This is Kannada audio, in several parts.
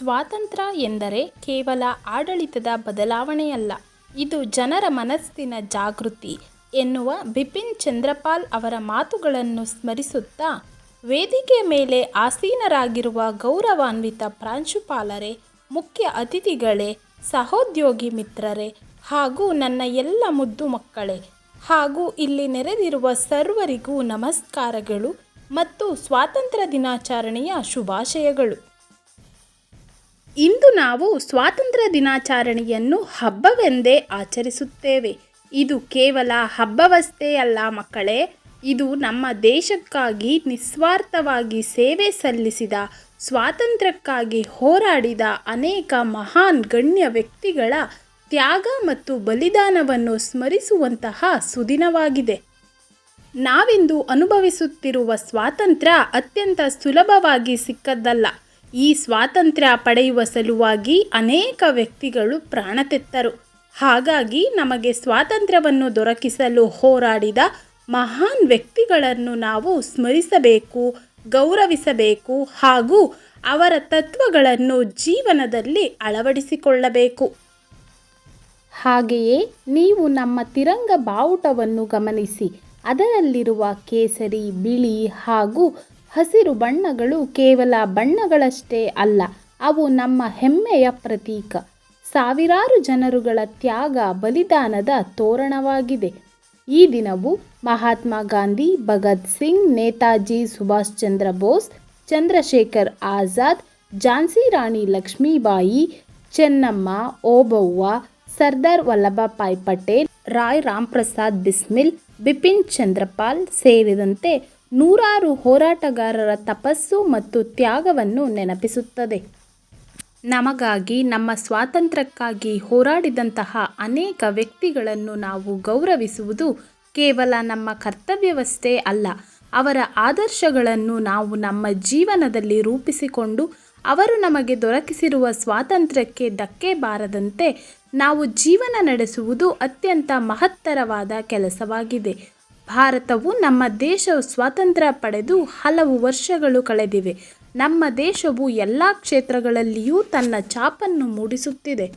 ಸ್ವಾತಂತ್ರ್ಯ ಎಂದರೆ ಕೇವಲ ಆಡಳಿತದ ಬದಲಾವಣೆಯಲ್ಲ, ಇದು ಜನರ ಮನಸ್ಸಿನ ಜಾಗೃತಿ ಎನ್ನುವ ಬಿಪಿನ್ ಚಂದ್ರಪಾಲ್ ಅವರ ಮಾತುಗಳನ್ನು ಸ್ಮರಿಸುತ್ತಾ, ವೇದಿಕೆ ಮೇಲೆ ಆಸೀನರಾಗಿರುವ ಗೌರವಾನ್ವಿತ ಪ್ರಾಂಶುಪಾಲರೇ, ಮುಖ್ಯ ಅತಿಥಿಗಳೇ, ಸಹೋದ್ಯೋಗಿ ಮಿತ್ರರೇ ಹಾಗೂ ನನ್ನ ಎಲ್ಲ ಮುದ್ದು ಮಕ್ಕಳೇ ಹಾಗೂ ಇಲ್ಲಿ ನೆರೆದಿರುವ ಸರ್ವರಿಗೂ ನಮಸ್ಕಾರಗಳು ಮತ್ತು ಸ್ವಾತಂತ್ರ್ಯ ದಿನಾಚರಣೆಯ ಶುಭಾಶಯಗಳು. ಇಂದು ನಾವು ಸ್ವಾತಂತ್ರ್ಯ ದಿನಾಚರಣೆಯನ್ನು ಹಬ್ಬವೆಂದೇ ಆಚರಿಸುತ್ತೇವೆ. ಇದು ಕೇವಲ ಹಬ್ಬವಷ್ಟೇ ಅಲ್ಲ ಮಕ್ಕಳೇ, ಇದು ನಮ್ಮ ದೇಶಕ್ಕಾಗಿ ನಿಸ್ವಾರ್ಥವಾಗಿ ಸೇವೆ ಸಲ್ಲಿಸಿದ, ಸ್ವಾತಂತ್ರ್ಯಕ್ಕಾಗಿ ಹೋರಾಡಿದ ಅನೇಕ ಮಹಾನ್ ಗಣ್ಯ ವ್ಯಕ್ತಿಗಳ ತ್ಯಾಗ ಮತ್ತು ಬಲಿದಾನವನ್ನು ಸ್ಮರಿಸುವಂತಹ ಸುದಿನವಾಗಿದೆ. ನಾವಿಂದು ಅನುಭವಿಸುತ್ತಿರುವ ಸ್ವಾತಂತ್ರ್ಯ ಅತ್ಯಂತ ಸುಲಭವಾಗಿ ಸಿಕ್ಕದ್ದಲ್ಲ. ಈ ಸ್ವಾತಂತ್ರ್ಯ ಪಡೆಯುವ ಸಲುವಾಗಿ ಅನೇಕ ವ್ಯಕ್ತಿಗಳು ಪ್ರಾಣತೆತ್ತರು ಹಾಗಾಗಿ ನಮಗೆ ಸ್ವಾತಂತ್ರ್ಯವನ್ನು ದೊರಕಿಸಲು ಹೋರಾಡಿದ ಮಹಾನ್ ವ್ಯಕ್ತಿಗಳನ್ನು ನಾವು ಸ್ಮರಿಸಬೇಕು, ಗೌರವಿಸಬೇಕು ಹಾಗೂ ಅವರ ತತ್ವಗಳನ್ನು ಜೀವನದಲ್ಲಿ ಅಳವಡಿಸಿಕೊಳ್ಳಬೇಕು. ಹಾಗೆಯೇ ನೀವು ನಮ್ಮ ತಿರಂಗ ಬಾವುಟವನ್ನು ಗಮನಿಸಿ, ಅದರಲ್ಲಿರುವ ಕೇಸರಿ, ಬಿಳಿ ಹಾಗೂ ಹಸಿರು ಬಣ್ಣಗಳು ಕೇವಲ ಬಣ್ಣಗಳಷ್ಟೇ ಅಲ್ಲ, ಅವು ನಮ್ಮ ಹೆಮ್ಮೆಯ ಪ್ರತೀಕ. ಸಾವಿರಾರು ಜನರುಗಳ ತ್ಯಾಗ ಬಲಿದಾನದ ತೋರಣವಾಗಿದೆ. ಈ ದಿನವು ಮಹಾತ್ಮ ಗಾಂಧಿ, ಭಗತ್ ಸಿಂಗ್, ನೇತಾಜಿ ಸುಭಾಷ್ ಚಂದ್ರ ಬೋಸ್, ಚಂದ್ರಶೇಖರ್ ಆಜಾದ್, ಝಾನ್ಸಿ ರಾಣಿ ಲಕ್ಷ್ಮೀಬಾಯಿ, ಚೆನ್ನಮ್ಮ ಓಬವ್ವ, ಸರ್ದಾರ್ ವಲ್ಲಭಭಾಯ್ ಪಟೇಲ್, ರಾಯ್ ರಾಮ್ ಪ್ರಸಾದ್ ಬಿಸ್ಮಿಲ್, ಬಿಪಿನ್ ಚಂದ್ರಪಾಲ್ ಸೇರಿದಂತೆ ನೂರಾರು ಹೋರಾಟಗಾರರ ತಪಸ್ಸು ಮತ್ತು ತ್ಯಾಗವನ್ನು ನೆನಪಿಸುತ್ತದೆ. ನಮಗಾಗಿ, ನಮ್ಮ ಸ್ವಾತಂತ್ರ್ಯಕ್ಕಾಗಿ ಹೋರಾಡಿದಂತಹ ಅನೇಕ ವ್ಯಕ್ತಿಗಳನ್ನು ನಾವು ಗೌರವಿಸುವುದು ಕೇವಲ ನಮ್ಮ ಕರ್ತವ್ಯವಷ್ಟೇ ಅಲ್ಲ, ಅವರ ಆದರ್ಶಗಳನ್ನು ನಾವು ನಮ್ಮ ಜೀವನದಲ್ಲಿ ರೂಪಿಸಿಕೊಂಡು ಅವರು ನಮಗೆ ದೊರಕಿಸಿರುವ ಸ್ವಾತಂತ್ರ್ಯಕ್ಕೆ ಧಕ್ಕೆ ಬಾರದಂತೆ ನಾವು ಜೀವನ ನಡೆಸುವುದು ಅತ್ಯಂತ ಮಹತ್ತರವಾದ ಕೆಲಸವಾಗಿದೆ. ಭಾರತವು ನಮ್ಮ ದೇಶವು ಸ್ವಾತಂತ್ರ್ಯ ಪಡೆದು ಹಲವು ವರ್ಷಗಳು ಕಳೆದಿವೆ. ನಮ್ಮ ದೇಶವು ಎಲ್ಲ ಕ್ಷೇತ್ರಗಳಲ್ಲಿಯೂ ತನ್ನ ಛಾಪನ್ನು ಮೂಡಿಸುತ್ತಿದೆ.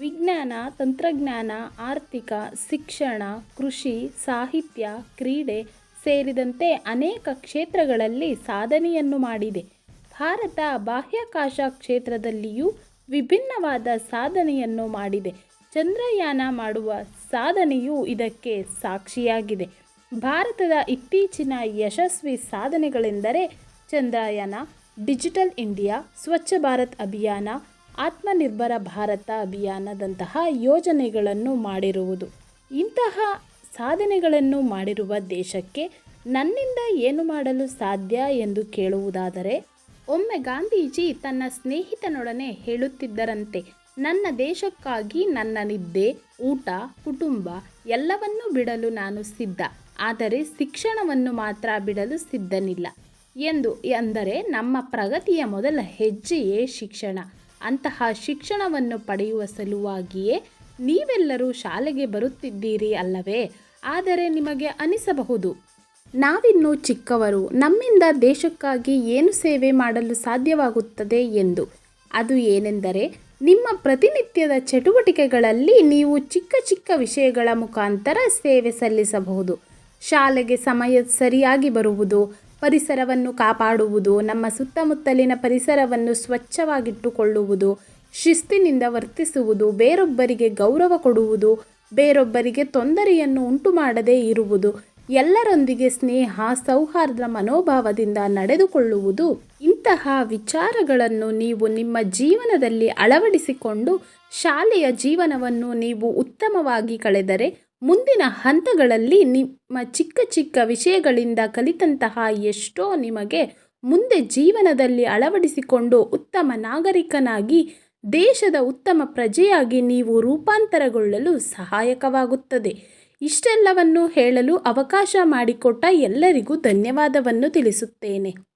ವಿಜ್ಞಾನ, ತಂತ್ರಜ್ಞಾನ, ಆರ್ಥಿಕ, ಶಿಕ್ಷಣ, ಕೃಷಿ, ಸಾಹಿತ್ಯ, ಕ್ರೀಡೆ ಸೇರಿದಂತೆ ಅನೇಕ ಕ್ಷೇತ್ರಗಳಲ್ಲಿ ಸಾಧನೆಯನ್ನು ಮಾಡಿದೆ. ಭಾರತ ಬಾಹ್ಯಾಕಾಶ ಕ್ಷೇತ್ರದಲ್ಲಿಯೂ ವಿಭಿನ್ನವಾದ ಸಾಧನೆಯನ್ನು ಮಾಡಿದೆ. ಚಂದ್ರಯಾನ ಮಾಡುವ ಸಾಧನೆಯು ಇದಕ್ಕೆ ಸಾಕ್ಷಿಯಾಗಿದೆ. ಭಾರತದ ಇತ್ತೀಚಿನ ಯಶಸ್ವಿ ಸಾಧನೆಗಳೆಂದರೆ ಚಂದ್ರಯಾನ, ಡಿಜಿಟಲ್ ಇಂಡಿಯಾ, ಸ್ವಚ್ಛ ಭಾರತ್ ಅಭಿಯಾನ, ಆತ್ಮನಿರ್ಭರ ಭಾರತ ಅಭಿಯಾನದಂತಹ ಯೋಜನೆಗಳನ್ನು ಮಾಡಿರುವುದು. ಇಂತಹ ಸಾಧನೆಗಳನ್ನು ಮಾಡಿರುವ ದೇಶಕ್ಕೆ ನನ್ನಿಂದ ಏನು ಮಾಡಲು ಸಾಧ್ಯ ಎಂದು ಕೇಳುವುದಾದರೆ, ಒಮ್ಮೆ ಗಾಂಧೀಜಿ ತನ್ನ ಸ್ನೇಹಿತನೊಡನೆ ಹೇಳುತ್ತಿದ್ದರಂತೆ ನನ್ನ ದೇಶಕ್ಕಾಗಿ ನನ್ನ ನಿದ್ದೆ, ಊಟ, ಕುಟುಂಬ ಎಲ್ಲವನ್ನೂ ಬಿಡಲು ನಾನು ಸಿದ್ಧ. ಆದರೆ ಶಿಕ್ಷಣವನ್ನು ಮಾತ್ರ ಬಿಡಲು ಸಿದ್ಧನಿಲ್ಲ. ಎಂದು ಎಂದರೆ ನಮ್ಮ ಪ್ರಗತಿಯ ಮೊದಲ ಹೆಜ್ಜೆಯೇ ಶಿಕ್ಷಣ. ಅಂತಹ ಶಿಕ್ಷಣವನ್ನು ಪಡೆಯುವ ಸಲುವಾಗಿಯೇ ನೀವೆಲ್ಲರೂ ಶಾಲೆಗೆ ಬರುತ್ತಿದ್ದೀರಿ ಅಲ್ಲವೇ? ಆದರೆ ನಿಮಗೆ ಅನಿಸಬಹುದು. ನಾವಿನ್ನೂ ಚಿಕ್ಕವರು, ನಮ್ಮಿಂದ ದೇಶಕ್ಕಾಗಿ ಏನು ಸೇವೆ ಮಾಡಲು ಸಾಧ್ಯವಾಗುತ್ತದೆ ಎಂದು. ಅದು ಏನೆಂದರೆ ನಿಮ್ಮ ಪ್ರತಿನಿತ್ಯದ ಚಟುವಟಿಕೆಗಳಲ್ಲಿ ನೀವು ಚಿಕ್ಕ ಚಿಕ್ಕ ವಿಷಯಗಳ ಮುಖಾಂತರ ಸೇವೆ ಸಲ್ಲಿಸಬಹುದು. ಶಾಲೆಗೆ ಸಮಯ ಸರಿಯಾಗಿ ಬರುವುದು, ಪರಿಸರವನ್ನು ಕಾಪಾಡುವುದು, ನಮ್ಮ ಸುತ್ತಮುತ್ತಲಿನ ಪರಿಸರವನ್ನು ಸ್ವಚ್ಛವಾಗಿಟ್ಟುಕೊಳ್ಳುವುದು, ಶಿಸ್ತಿನಿಂದ ವರ್ತಿಸುವುದು, ಬೇರೊಬ್ಬರಿಗೆ ಗೌರವ ಕೊಡುವುದು, ಬೇರೊಬ್ಬರಿಗೆ ತೊಂದರೆಯನ್ನು ಉಂಟು ಮಾಡದೇ ಇರುವುದು, ಎಲ್ಲರೊಂದಿಗೆ ಸ್ನೇಹ, ಸೌಹಾರ್ದ, ಮನೋಭಾವದಿಂದ ನಡೆದುಕೊಳ್ಳುವುದು ಇಂತಹ ವಿಚಾರಗಳನ್ನು ನೀವು ನಿಮ್ಮ ಜೀವನದಲ್ಲಿ ಅಳವಡಿಸಿಕೊಂಡು ಶಾಲೆಯ ಜೀವನವನ್ನು ನೀವು ಉತ್ತಮವಾಗಿ ಕಳೆದರೆ ಮುಂದಿನ ಹಂತಗಳಲ್ಲಿ ನಿಮ್ಮ ಚಿಕ್ಕ ಚಿಕ್ಕ ವಿಷಯಗಳಿಂದ ಕಲಿತಂತಹ ಎಷ್ಟೋ ನಿಮಗೆ ಮುಂದೆ ಜೀವನದಲ್ಲಿ ಅಳವಡಿಸಿಕೊಂಡು ಉತ್ತಮ ನಾಗರಿಕನಾಗಿ, ದೇಶದ ಉತ್ತಮ ಪ್ರಜೆಯಾಗಿ ನೀವು ರೂಪಾಂತರಗೊಳ್ಳಲು ಸಹಾಯಕವಾಗುತ್ತದೆ. ಇಷ್ಟೆಲ್ಲವನ್ನು ಹೇಳಲು ಅವಕಾಶ ಮಾಡಿಕೊಟ್ಟ ಎಲ್ಲರಿಗೂ ಧನ್ಯವಾದವನ್ನು ತಿಳಿಸುತ್ತೇನೆ.